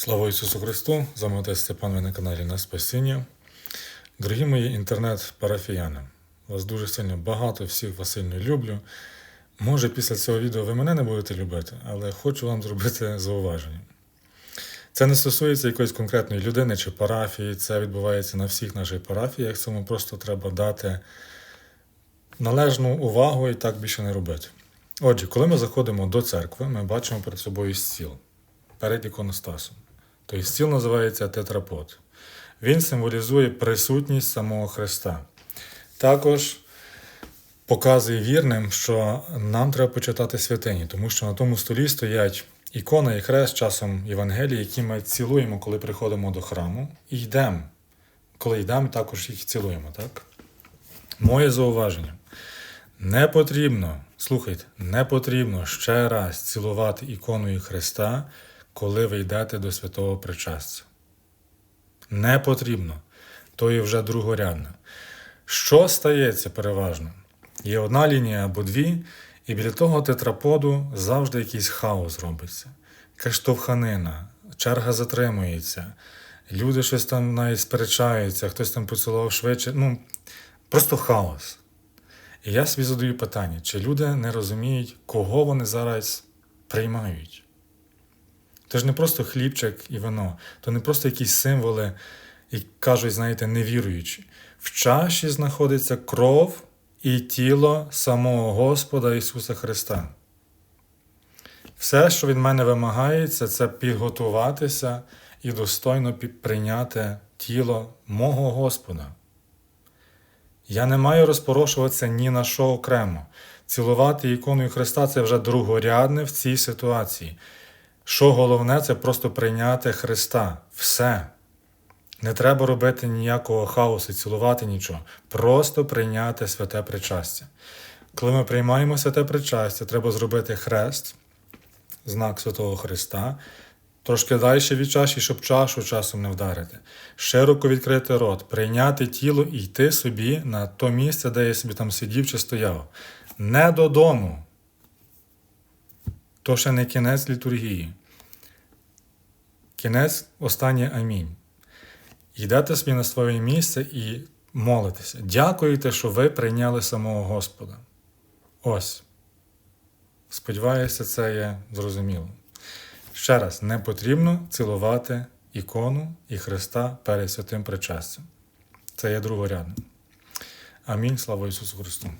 Слава Ісусу Христу! З вами отець Степан, ви на каналі на Спасіння. Дорогі мої інтернет-парафіяни, вас дуже сильно багато, всіх вас сильно люблю. Може, після цього відео ви мене не будете любити, але хочу вам зробити зауваження. Це не стосується якоїсь конкретної людини чи парафії, це відбувається на всіх наших парафіях, цьому просто треба дати належну увагу і так більше не робити. Отже, коли ми заходимо до церкви, ми бачимо перед собою стіл перед іконостасом. Той стіл називається тетрапод. Він символізує присутність самого Христа. Також показує вірним, що нам треба почитати святині, тому що на тому столі стоять ікона і хрест часом Євангелії, які ми цілуємо, коли приходимо до храму, і йдемо. Коли йдемо, також їх цілуємо. Так? Моє зауваження. Не потрібно, слухайте, не потрібно ще раз цілувати іконою Христа, коли ви йдете до святого причастя. Не потрібно. То є вже другорядне. Що стається переважно? Є одна лінія або дві, і біля того тетраподу завжди якийсь хаос робиться. Якась штовханина, черга затримується, люди щось там навіть сперечаються, хтось там поцілував швидше. Ну, просто хаос. І я собі задаю питання, чи люди не розуміють, кого вони зараз приймають? Це ж не просто хлібчик і вино, то не просто якісь символи, і кажуть, знаєте, невіруючі. В чаші знаходиться кров і тіло самого Господа Ісуса Христа. Все, що від мене вимагається, це підготуватися і достойно прийняти тіло мого Господа. Я не маю розпорошуватися ні на що окремо. Цілувати іконою Христа це вже другорядне в цій ситуації. Що головне, це просто прийняти Христа. Все. Не треба робити ніякого хаосу, цілувати нічого. Просто прийняти святе причастя. Коли ми приймаємо святе причастя, треба зробити хрест, знак Святого Христа, трошки далі від чаші, щоб чашу часом не вдарити. Широко відкрити рот, прийняти тіло і йти собі на то місце, де я собі там сидів чи стояв. Не додому. То ще не кінець літургії. Кінець останнє амінь. Йдете собі на своє місце і молитеся. Дякуєте, що ви прийняли самого Господа. Ось. Сподіваюся, це є зрозуміло. Ще раз, не потрібно цілувати ікону і Христа перед святим причастям. Це є другорядним. Амінь. Слава Ісусу Христу!